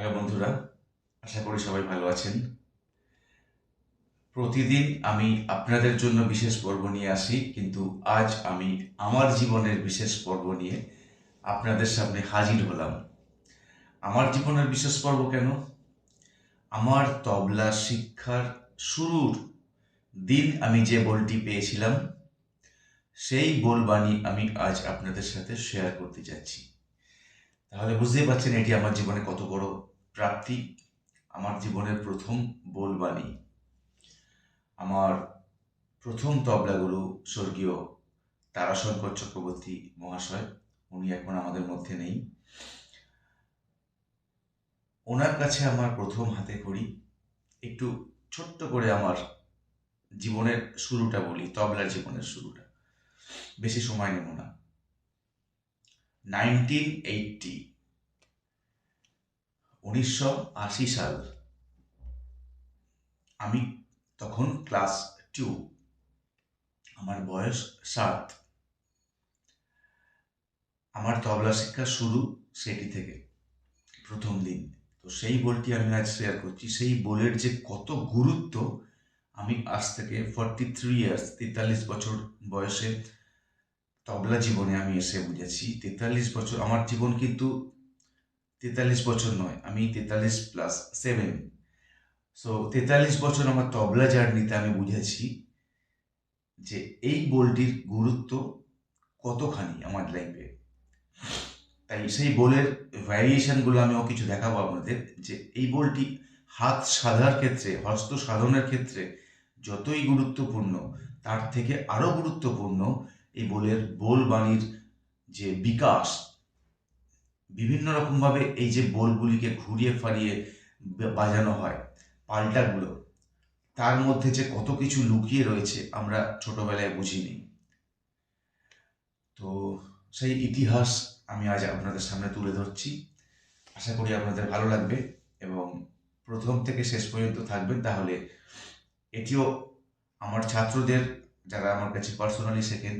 Hello বন্ধুরা, আশা করি সবাই ভালো আছেন। প্রতিদিন আমি আপনাদের জন্য বিশেষ পর্ব নিয়ে আসি, কিন্তু আজ আমি আমার জীবনের বিশেষ পর্ব নিয়ে আপনাদের সামনে হাজির হলাম। আমার জীবনের বিশেষ পর্ব কেন? আমার তবলা শিক্ষার শুরুর দিন আমি যে বলটি পেয়েছিলাম, সেই বলবাণী আমি আজ আপনাদের সাথে শেয়ার করতে যাচ্ছি। তাহলে বুঝতেই পারছেন এটি আমার জীবনে কত বড় প্রাপ্তি আমার জীবনের প্রথম বলবাণী। আমার প্রথম তবলাগুরু স্বর্গীয় তারাশঙ্কর চক্রবর্তী মহাশয়, উনি এখন আমাদের মধ্যে নেই। ওনার কাছে আমার প্রথম হাতে করি একটু ছোট্ট করে আমার জীবনের শুরুটা বলি, তবলার জীবনের শুরুটা। বেশি সময় নেব না। নাইনটিন এইটটি উনিশশো আশি সাল। আমি তখন ক্লাস টু। আমার বয়স সাত। আমার তবলা শিক্ষা শুরু সেটি থেকে, প্রথম দিন। তো সেই বলটি আমি আজ শেয়ার করছি। সেই বলের যে কত গুরুত্ব, আমি আজ থেকে ফর্টি থ্রি ইয়ার্স তেতাল্লিশ বছর বয়সে তবলা জীবনে আমি এসে বুঝেছি। তেতাল্লিশ বছর, আমার জীবন কিন্তু তেতাল্লিশ বছর নয়, আমি তেতাল্লিশ প্লাস সেভেন সো তেতাল্লিশ বছর আমার তবলা জার্নিতে আমি বুঝেছি যে এই বলটির গুরুত্ব কতখানি আমার লাইফে তাই সেই বোলের ভ্যারিয়েশনগুলো আমিও কিছু দেখাবো আপনাদের, যে এই বলটি হাত সাধার ক্ষেত্রে, হস্ত সাধনের ক্ষেত্রে যতই গুরুত্বপূর্ণ, তার থেকে আরও গুরুত্বপূর্ণ এই বোলের বোল বাণীর যে বিকাশ বিভিন্ন রকমভাবে এই যে বোলগুলিকে ঘুরিয়ে ফারিয়ে বাজানো হয়, পাল্টাগুলো, তার মধ্যে যে কত কিছু লুকিয়ে রয়েছে আমরা ছোটবেলায় বুঝিনি। তো সেই ইতিহাস আমি আজ আপনাদের সামনে তুলে ধরছি। আশা করি আপনাদের ভালো লাগবে এবং প্রথম থেকে শেষ পর্যন্ত থাকবেন, তাহলে এটিও আমার ছাত্রদের যারা আমার কাছে পার্সোনালি শেখেন,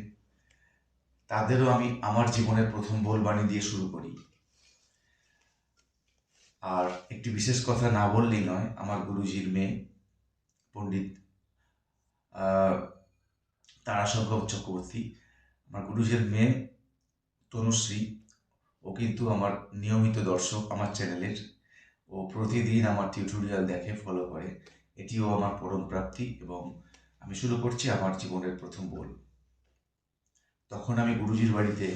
তাদেরও আমি আমার জীবনের প্রথম বলবাণী দিয়ে শুরু করি। আর একটি বিশেষ কথা না বললেই নয়, আমার গুরুজির মেয়ে, পণ্ডিত তারাশঙ্কর চক্রবর্তী, আমার গুরুজির মেয়ে তনুশ্রী, ও কিন্তু আমার নিয়মিত দর্শক আমার চ্যানেলের, ও প্রতিদিন আমার টিউটোরিয়াল দেখে ফলো করে। এটিও আমার পরম প্রাপ্তি এবং আমি শুরু করছি আমার জীবনের প্রথম বল তখন আমি গুরুজির বাড়িতে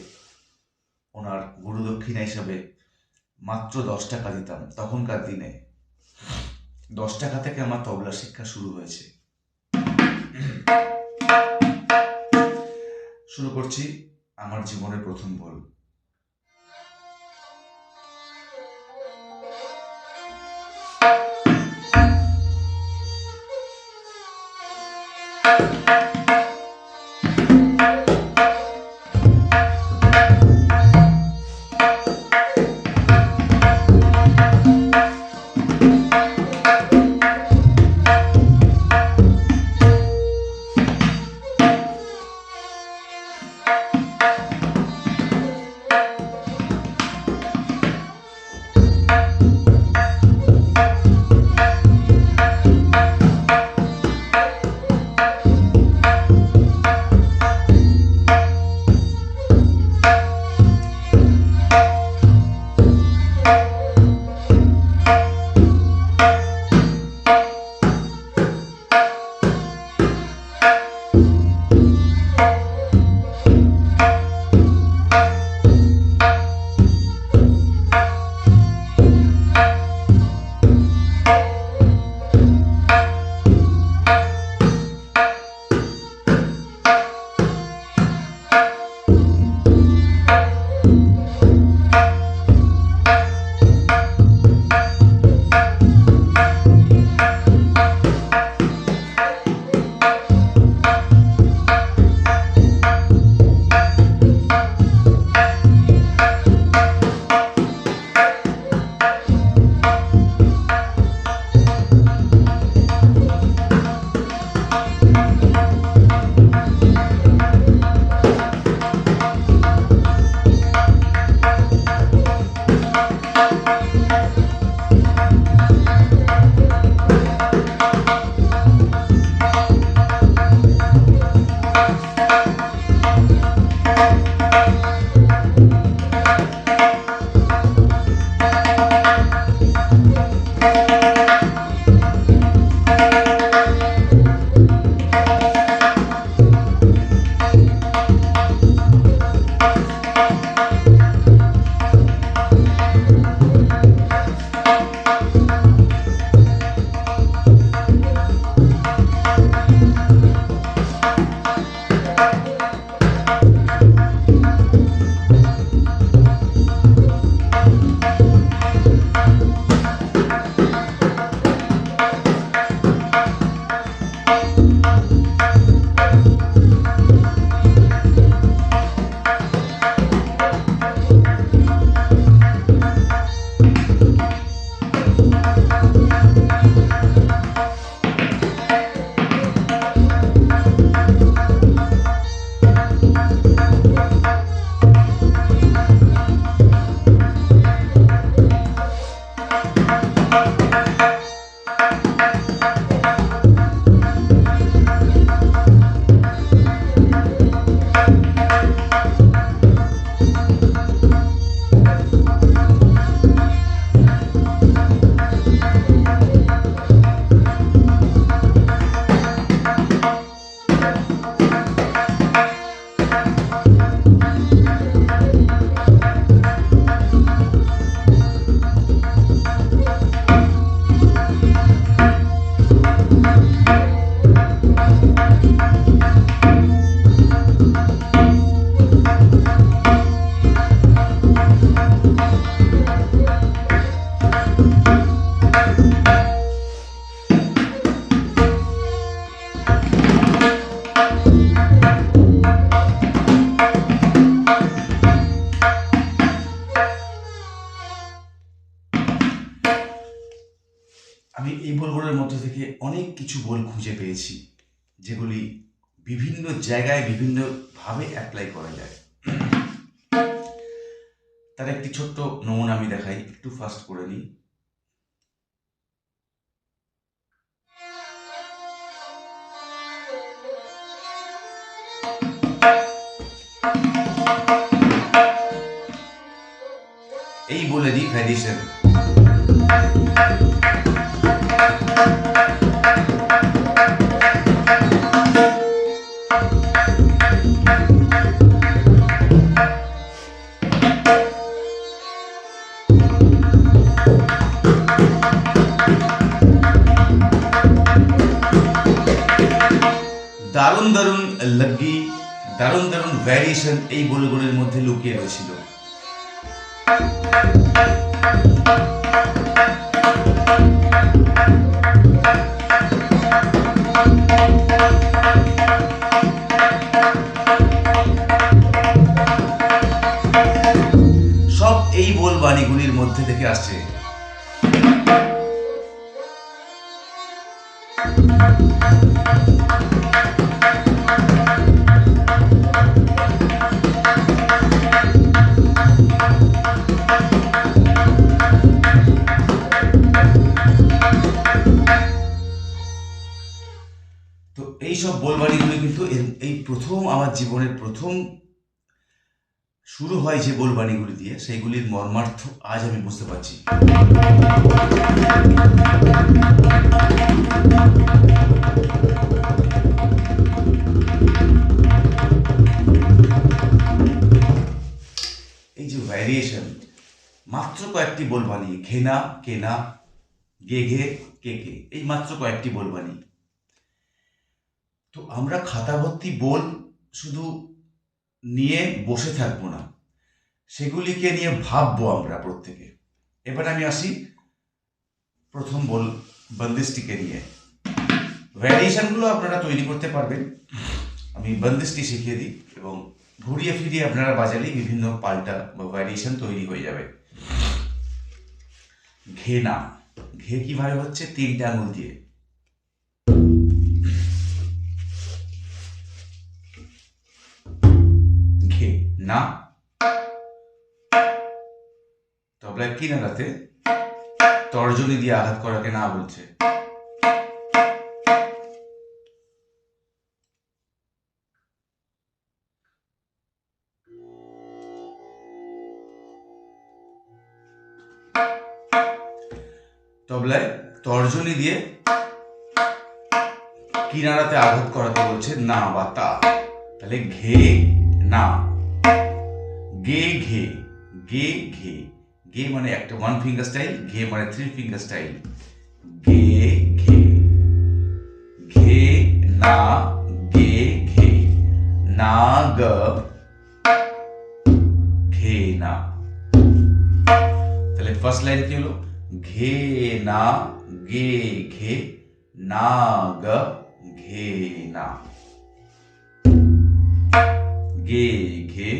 ওনার গুরুদক্ষিণা হিসাবে মাত্র দশ টাকা দিতাম, তখনকার দিনে। দশ টাকা থেকে আমার তবলা শিক্ষা শুরু হয়েছে। শুরু করছি আমার জীবনের প্রথম বল খুঁজে পেয়েছি, যেগুলি বিভিন্ন জায়গায় বিভিন্নভাবে অ্যাপ্লাই করা যায়। তার একটি ছোট্ট নমুনা আমি দেখাই, একটু ফাস্ট করে নিই। এই বলেরই ভ্যারিয়েশন ভ্যারিয়েশন এই বলগুলোর মধ্যে লুকিয়ে রয়েছিল। সব এই বল বাণীগুলির মধ্যে থেকে আসছে। প্রথম শুরু হয় যে বলবাণীগুলি দিয়ে, সেইগুলির মর্মার্থ আজ আমি বুঝতে পারছি। এই যে ভ্যারিয়েশন মাত্র কয়েকটি বলবাণী, ঘেনা, কেনা, গে ঘে, কে কে, এই মাত্র কয়েকটি বলবাণী। তো আমরা খাতা ভর্তি বল শুধু নিয়ে বসে থাকব না। সেগুলিকে নিয়ে ভাববো আমরা প্রত্যেকে। এবার আমি আসি প্রথম বল বন্দিশটিকে নিয়ে। ভ্যারিয়েশনগুলো আপনারা তৈরি করতে পারবেন। আমি বন্দিশটি শিখিয়ে দিই এবং ঘুরিয়ে ফিরিয়ে আপনারা বাজালেই বিভিন্ন পাল্টা বা ভ্যারিয়েশন তৈরি হয়ে যাবে। ঘেনা ঘে কীভাবে হচ্ছে? তিনটা আঙুল দিয়ে। না। তবলা কি নাগাতে তর্জনী দিয়ে আঘাত করাকে না বলছে। তবলায় তর্জনী দিয়ে কিনারাতে আঘাত করাতে বলছে না বা তা। তাহলে ঘে না। গে ঘে গে ঘে, গে মানে একটা ওয়ান ফিঙ্গার স্টাইল ঘে মানে থ্রি ফিঙ্গার স্টাইল গে ঘে ঘে, না, গে ঘে, না, গ, ঘে, না। তাহলে ফার্স্ট লাইন কি হলো? ঘে, না, গে ঘে, না, গ, ঘে, না। গে ঘে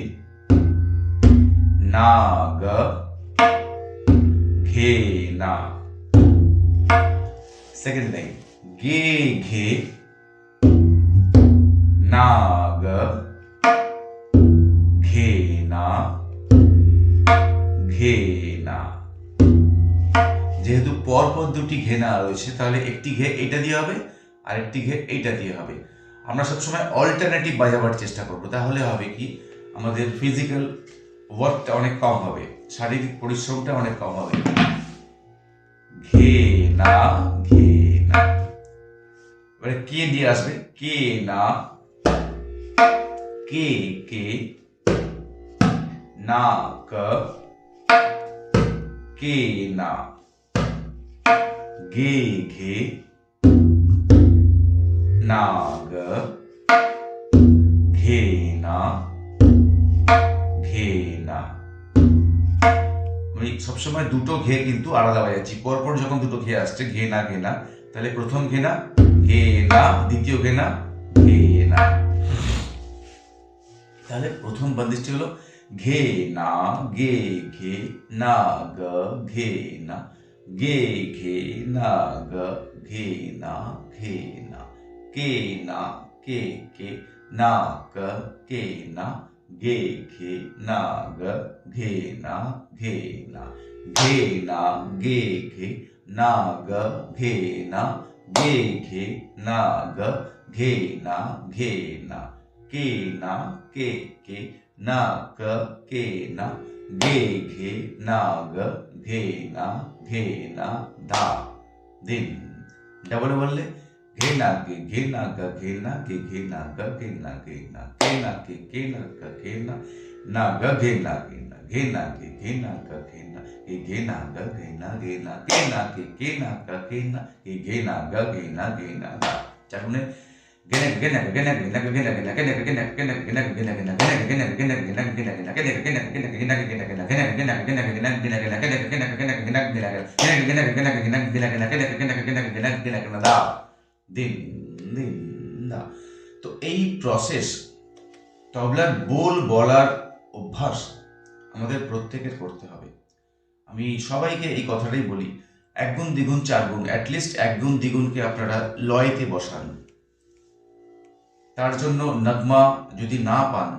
লাইন গে ঘে না গ ঘে না ঘে না যেহেতু পরপর দুটি ঘে না রয়েছে, তাহলে একটি ঘে এটা দিয়ে হবে আর একটি ঘে এইটা দিয়ে হবে। আমরা সবসময় অল্টারনেটিভ বাজাবার চেষ্টা করব। তাহলে হবে কি, আমাদের ফিজিক্যাল ওয়ার্কটা অনেক কম হবে। শারীরিক পরিশ্রমটা অনেক কম হবে। ঘে না ঘে না। এবারে কে দিয়ে আসবে? কে না, কে কে, না, ক, কে না গে ঘে, না, গ ঘে না ঘে না আমি সবসময় দুটো ঘে কিন্তু আলাদা বাজাচ্ছি পরপর যখন দুটো ঘে আসছে ঘে না ঘে না তাহলে প্রথম ঘে না ঘে না দ্বিতীয় ঘে না ঘে না তাহলে প্রথম বন্দিশটি হলো ঘে না গে, ঘে, না, গ ঘে না গে, ঘে, না, গ ঘে না ঘে না কে না, কে কে, না, ক, কে, না घे घे ना, ग घे ना घे ना. घे ना घे घे ना, ग घे ना. घे घे ना, ग घे ना घे ना. के ना, के के, ना, क, के, ना. घे घे ना, ग घे ना घे ना धा दिन. डबल बोल ले. खेना के खेना का खेलना के खेना का खेलना खेलना खेना के खेना का खेलना ना ग घेना घेना घेना के घेना का खेलना के घेना ग घेना घेना खेना के खेना का खेलना के घेना ग घेना घेना चलो ने দিন দিন না। তো এই প্রসেস তবলার বোল বলার অভ্যাস আমাদের প্রত্যেকের করতে হবে। আমি সবাইকে এই কথাটাই বলি, এক গুণ দ্বিগুণ চার গুণ অ্যাটলিস্ট এক গুণ দ্বিগুণকে আপনারা লয়েতে বসান। তার জন্য নগমা যদি না পান,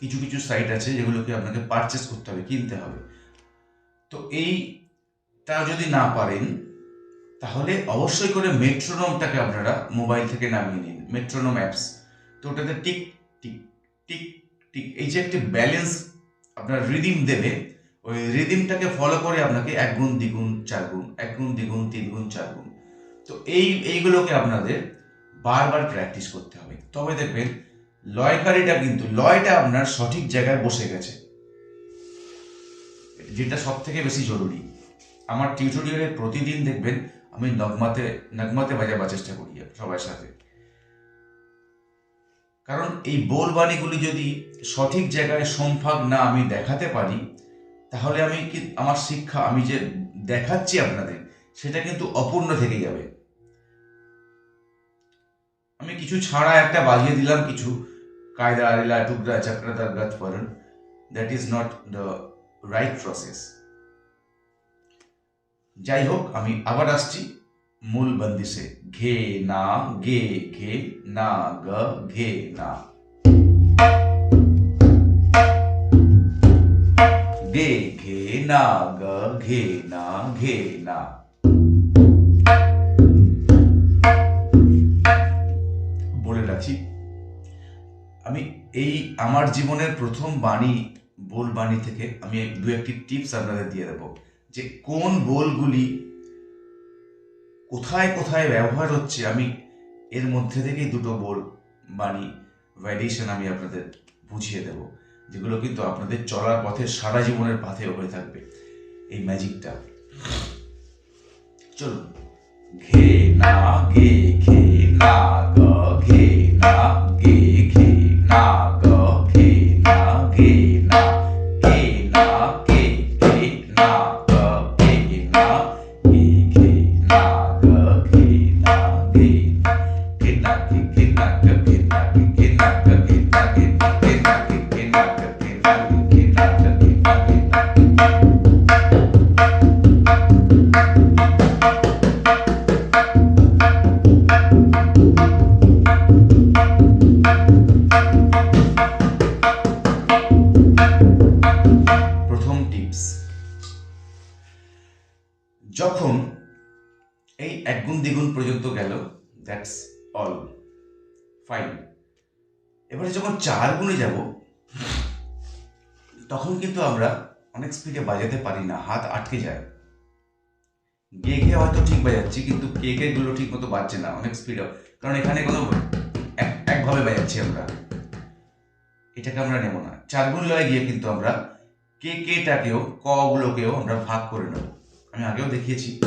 কিছু কিছু সাইট আছে যেগুলোকে আপনাকে পারচেস করতে হবে, কিনতে হবে। তো এই তা যদি না পারেন তাহলে অবশ্যই করে মেট্রোনমটাকে আপনারা মোবাইল থেকে নামিয়ে নিন মেট্রোনম অ্যাপস তো ওটাতে টিক টিক টিক টিক, এই যে একটি ব্যালেন্স আপনার রিদিম দেবে, ওই রিদিমটাকে ফলো করে আপনাকে এক গুণ দ্বিগুণ চার গুণ, এক গুণ দ্বিগুণ তিন গুণ, চার গুণ। তো এই, এইগুলোকে আপনাদের বারবার প্র্যাকটিস করতে হবে। তবে দেখবেন, লয়কারিটা কিন্তু, লয়টা আপনার সঠিক জায়গায় বসে গেছে। যেটা সব থেকে বেশি জরুরি। আমার টিউটোরিয়ালে প্রতিদিন দেখবেন আমি নগমাতে নগমাতে বাজাবার চেষ্টা করি সবার সাথে। কারণ এই বোলবাণীগুলি যদি সঠিক জায়গায় সম্ভাগ না আমি দেখাতে পারি, তাহলে আমি কি আমার শিক্ষা, আমি যে দেখাচ্ছি আপনাদের, সেটা কিন্তু অপূর্ণ থেকে যাবে। আমি কিছু ছাড়া একটা বাজিয়ে দিলাম কিছু। কায়দা, আরিলা, টুকরা চক্রতা গত ফরন that is not the right process যাই হোক আমি আবার আসছি। মূল বন্দিশে ঘে না গে ঘে না, গ, ঘে না। গে ঘে না, গ, ঘে না ঘে না। বলে রাখি, আমি এই আমার জীবনের প্রথম বাণী বোল বাণী থেকে আমি দু একটি টিপস আপনাদের দিয়ে দেবো। যে কোন বোলগুলি কোথায় কোথায় ব্যবহার হচ্ছে, আমি এর মধ্যে থেকেই দুটো বোল বাণী ভ্যারিয়েশন আমি আপনাদের বুঝিয়ে দেব, যেগুলো কিন্তু আপনাদের চলার পথে সারা জীবনের পাথে হয়ে থাকবে এই ম্যাজিকটা। চলুন। ঘে না, গে ঘে না ঘে না, গে চার গুণে যাব? তখন কিন্তু আমরা অনেক স্পিডে বাজাতে পারি না, হাত আটকে যায়। গে গে হয়তো ঠিক বাজাচ্ছি, কিন্তু কে কে গুলো ঠিক মতো বাজছে না, অনেক স্পিড কারণ এখানে কোনো এক- একভাবে বাজাচ্ছি আমরা। এটাকে আমরা নেব না। চার গুণ লয়ে গিয়ে কিন্তু আমরা কে কেটাকেও ক গুলোকেও আমরা ভাগ করে নেব। আমি আগেও দেখিয়েছি।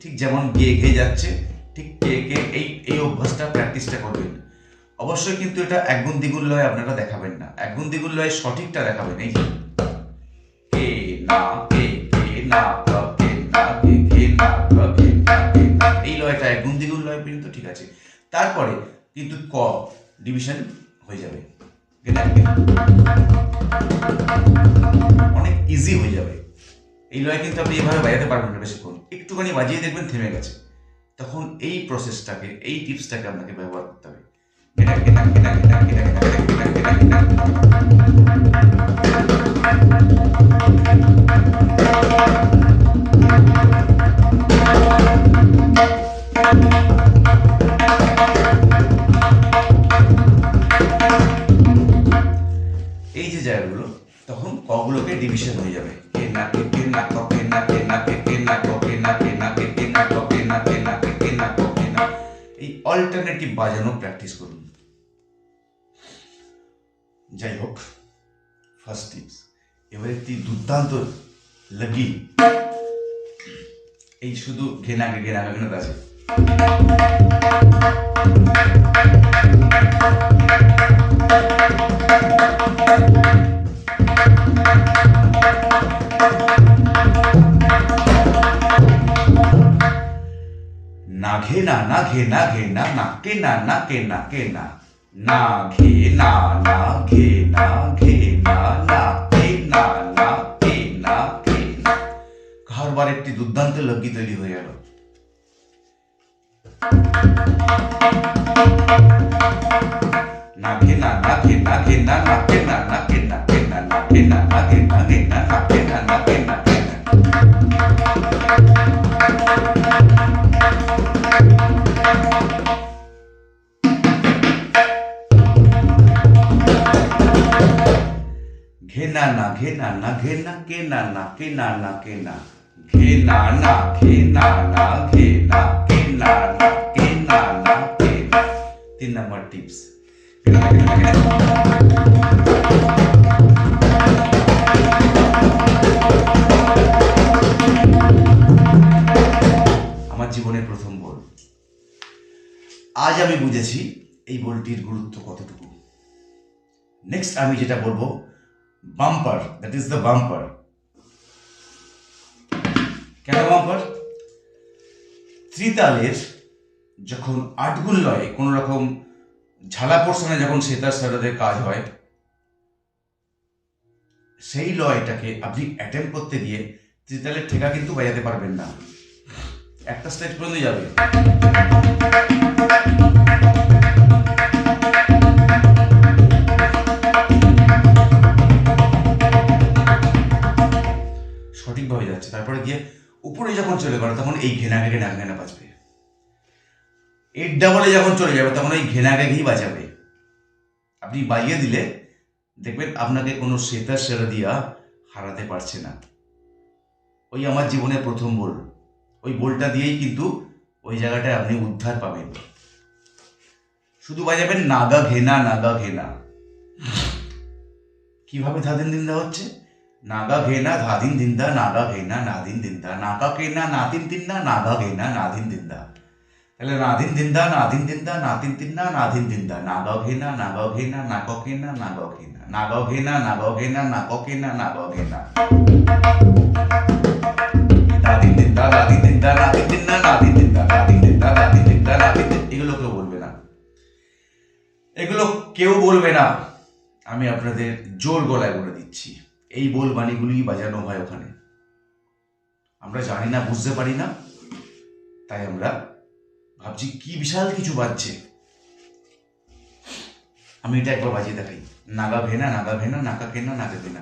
ঠিক যেমন গে ঘে যাচ্ছে, ঠিক কে কে এই এই অভ্যাসটা প্র্যাকটিসটা করবেন অবশ্যই কিন্তু এটা এক গুণ দ্বিগুণ লয় আপনারা দেখাবেন না। এক গুণ দ্বিগুণ লয় সঠিকটা দেখাবেন, এই কে এই লয়টা এক গুণ দ্বিগুণ লয় পর্যন্ত ঠিক আছে। তারপরে কিন্তু ক ডিভিশন হয়ে যাবে। অনেক ইজি হয়ে যাবে। এই লয় কিন্তু আপনি এভাবে বাজাতে পারবেন না বেশিক্ষণ। একটুখানি বাজিয়ে দেখবেন থেমে গেছে। তখন এই প্রসেসটাকে এই টিপসটাকে আপনাকে ব্যবহার করতে হবে। Thank you. যাই হোক ফার্স্ট টিপস এবার একটি দুর্দান্ত লাগি এই শুধু ঘেনাকে ঘেনাকে ঘেনাতে আছে ना घेना ना घेना घेना ना केना ना केना केना ना घे ना ना घे ना घे ना না ঘে না না ঘে না ঘে না কারবার একটি দুর্দান্ত লগ্গিতলি হয়ে গেল না ঘে না না ঘে না ঘে না না ঘে না না ঘে না ঘে না না ঘে না না ঘে না ঘে না না ঘেনা না ঘেনা না, ঘেনা কে না না কে না না কে না না ঘেনা না, ঘেনা কে না না কে না না কে না তিন নাম্বার টিপস। আমার জীবনের প্রথম বল। আজ আমি বুঝেছি এই বলটির গুরুত্ব কতটুকু। নেক্সট আমি যেটা বলব bumper that is the bumper কেন বাম্পার ত্রিতালের যখন আটগুণ লয়ে, কোনো রকম ঝালা পোর্শনে যখন সেতার সারদের কাজ হয়, সেই লয়টাকে আপনি অ্যাটেম্প করতে গিয়ে ত্রিতালের ঠেকা কিন্তু বাজাতে পারবেন না। একটা স্টেজ পর্যন্ত যাবে। গিয়ে উপরে যখন চলে গেল, তখন এই ঘেনাকে ঘেনা ঘেনা বাজবে। এইট ডাবলে যখন চলে যাবে, তখন ওই ঘেনাকে ঘেই বাজাবে। আপনি বাইয়ে দিলে, দেখবেন আপনাকে কোনো সেতা সেরা দিয়া হারাতে পারছে না। ওই আমার জীবনের প্রথম বল। ওই বলটা দিয়েই কিন্তু ওই জায়গাটায় আপনি উদ্ধার পাবেন। শুধু বাজাবেন নাগা ঘেনা নাগা ঘেনা। কীভাবে ধাদিন দিন দেওয়া হচ্ছে? নাগা ঘেনা ধাদিন দিন্দা নাগা ঘেনা নাদিন দিন্দা নাগা কেনা নাতিন তিন্না নাগা ঘেনা নাদিন দিন্দা তাহলে নাদিন দিন্দা নাদিন দিন্দা নাতিন তিন্না নাদিন দিন্দা নাগাও ঘেনা নাগাও ঘেনা নাগাও কেনা নাগাও ঘেনা নাগাও ঘেনা নাগাও ঘেনা নাগাও কেনা নাগাও ঘেনা দাদিন দিন্দা দাদিন দিন্দা নাদিন দিন্দা নাদিন দিন্দা দাদিন দিন্দা দাদিন দিন্দা নাদিন এগুলো কেউ বলবে না এগুলো কেউ বলবে না আমি আপনাদের জোর গলায় বলে দিচ্ছি এই বোল বাণীগুলি বাজানো হয় ওখানে। আমরা জানি না, বুঝতে পারি না। তাই আমরা ভাবছি, কি বিশাল কিছু বাজছে। আমি এটা একবার বাজিয়ে দেখাই। নাগা ভেনা নাগা ভেনা, নাকা কেনা, নাগা ভেনা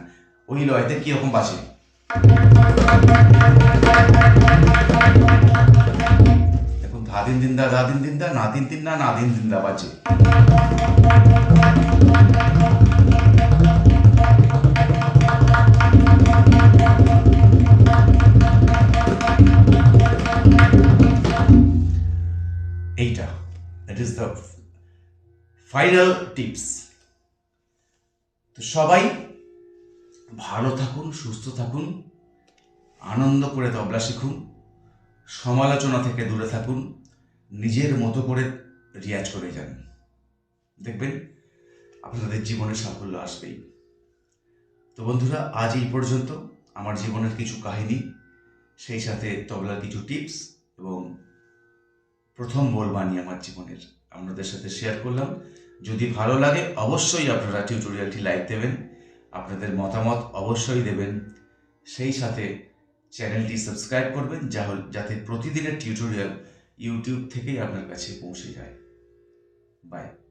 ওই লয়তে কি রকম বাজে? দেখুন ধাদিন দিন্দা ধাদিন দিন্দা নাদিন তিন্দা দিন দা বাজে। That is the final tips তো সবাই ভালো থাকুন, সুস্থ থাকুন, আনন্দ করে তবলা শিখুন, সমালোচনা থেকে দূরে থাকুন, নিজের মতো করে রিয়াজ করে যান। দেখবেন আপনাদের জীবনে সাফল্য আসবেই। তো বন্ধুরা, আজ এই পর্যন্ত। আমার জীবনের কিছু কাহিনী, সেই সাথে তবলার কিছু টিপস এবং প্রথম বলবানি আমার জীবনের আপনাদের সাথে শেয়ার করলাম। যদি ভালো লাগে, অবশ্যই আপনারা টিউটোরিয়ালটি লাইক দেবেন। আপনাদের মতামত অবশ্যই দেবেন। সেই সাথে চ্যানেলটি সাবস্ক্রাইব করবেন যা- যাতে প্রতিদিনের টিউটোরিয়াল ইউটিউব থেকেই আপনার কাছে পৌঁছে যায়। বাই